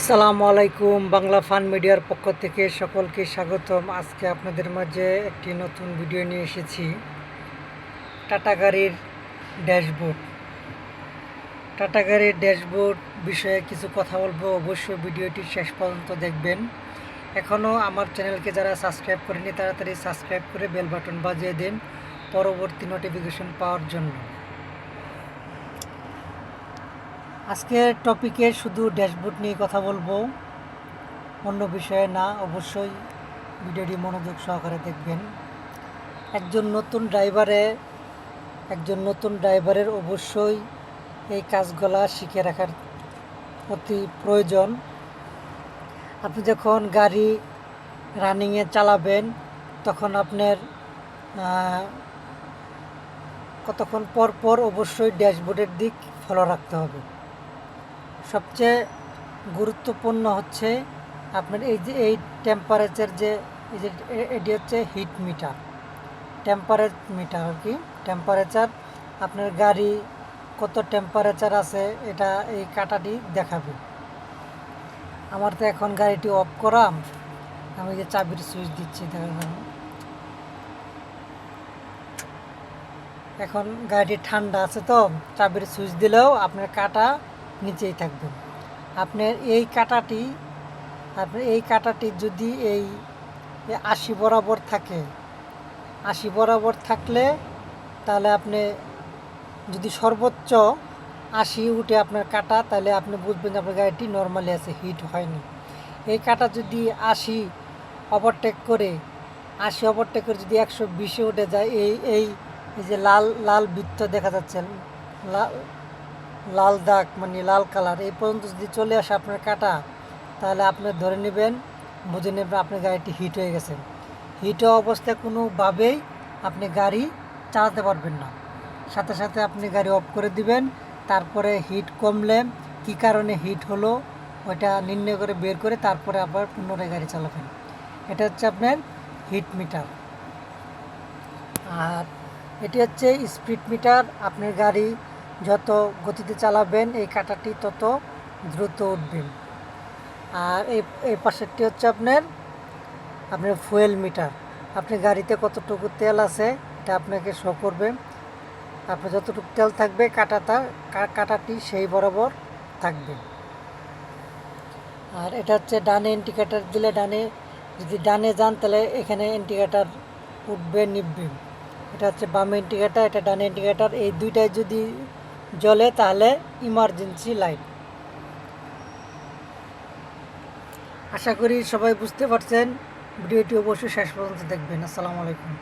আসসালামু আলাইকুম, বাংলা ফান মিডিয়ার পক্ষ থেকে সকলকে স্বাগতম। আজকে আপনাদের মাঝে একটি নতুন ভিডিও নিয়ে এসেছি। টাটা গাড়ির ড্যাশবোর্ড। টাটা গাড়ির ড্যাশবোর্ড বিষয়ে কিছু কথা বলব, অবশ্যই ভিডিওটি শেষ পর্যন্ত দেখবেন। এখনও আমার চ্যানেলকে যারা সাবস্ক্রাইব করেনি তাড়াতাড়ি সাবস্ক্রাইব করে বেল বাটন বাজিয়ে দিন, পরবর্তী নোটিফিকেশন পাওয়ার জন্য। আজকের টপিকে শুধু ড্যাশবোর্ড নিয়ে কথা বলব, অন্য বিষয়ে না, অবশ্যই ভিডিওটি মনোযোগ সহকারে দেখবেন। একজন নতুন ড্রাইভারে, একজন নতুন ড্রাইভারের অবশ্যই এই কাজগুলা শিখে রাখার অতি প্রয়োজন। আপনি যখন গাড়ি রানিংয়ে চালাবেন, তখন আপনার কতক্ষণ পর পর অবশ্যই ড্যাশবোর্ডের দিক ফলো রাখতে হবে। সবচেয়ে গুরুত্বপূর্ণ হচ্ছে আপনার এই যে, এই টেম্পারেচার যে, এই যে এটি হচ্ছে হিট মিটার টেম্পারেচার মিটার আর কি। টেম্পারেচার আপনার গাড়ি কত টেম্পারেচার আছে এটা এই কাটাটি দেখাবে। আমার তো এখন গাড়িটি অফ করা আমি যে চাবির সুইচ দিচ্ছি দেখার এখন গাড়িটি ঠান্ডা আছে তো, চাবির সুইচ দিলেও আপনার কাটা নিচেই থাকবে আপনার এই কাটাটি, আপনার এই কাটাটি যদি এই আশি বরাবর থাকে, আশি বরাবর থাকলে তাহলে আপনি যদি সর্বোচ্চ আশি উঠে আপনার কাটা, তাহলে আপনি বুঝবেন আপনার গাড়িটি নর্মালি আছে হিট হয়নি। এই কাটা যদি আশি ওভারটেক করে, আশি ওভারটেক করে যদি একশো বিশে উঠে যায় এই এই যে লাল লাল বৃত্ত দেখা যাচ্ছে, লাল লাল দাগ মানে লাল কালার, এই পর্যন্ত যদি চলে আসে আপনার কাটা, তাহলে আপনি ধরে নেবেন, বুঝে নেবেন আপনার গাড়িটি হিট হয়ে গেছে। হিট হওয়া অবস্থায় কোনোভাবেই আপনি গাড়ি চালাতে পারবেন না। সাথে সাথে আপনি গাড়ি অফ করে দিবেন, তারপরে হিট কমলে কি কারণে হিট হলো, ওইটা নির্ণয় করে বের করে তারপরে আবার পুনরায় গাড়ি চালাবেন। এটা হচ্ছে আপনার হিট মিটার। আর এটি হচ্ছে স্পিড মিটার, আপনার গাড়ি যত গতিতে চালাবেন এই কাঁটাটি তত দ্রুত উঠবেন। আর এই এই পাশেরটি হচ্ছে আপনার আপনার ফুয়েল মিটার। আপনি গাড়িতে কতটুকু তেল আছে এটা আপনাকে শো করবে। আপনার যতটুকু তেল থাকবে কাঁটাটা কাঁটাটি সেই বরাবর থাকবে। আর এটা হচ্ছে ডানে ইন্ডিকেটার দিলে ডানে, যদি ডানে যান তাহলে এখানে ইন্ডিকেটার উঠবে নিববে এটা হচ্ছে বামে ইন্ডিকেটার এটা ডানে ইন্ডিকেটার এই দুইটাই যদি জ্বলে তাহলে ইমার্জেন্সি লাইট আশা করি সবাই বুঝতে পারছেন। ভিডিওটি অবশ্যই শেষ পর্যন্ত দেখবেন। আসসালামু আলাইকুম।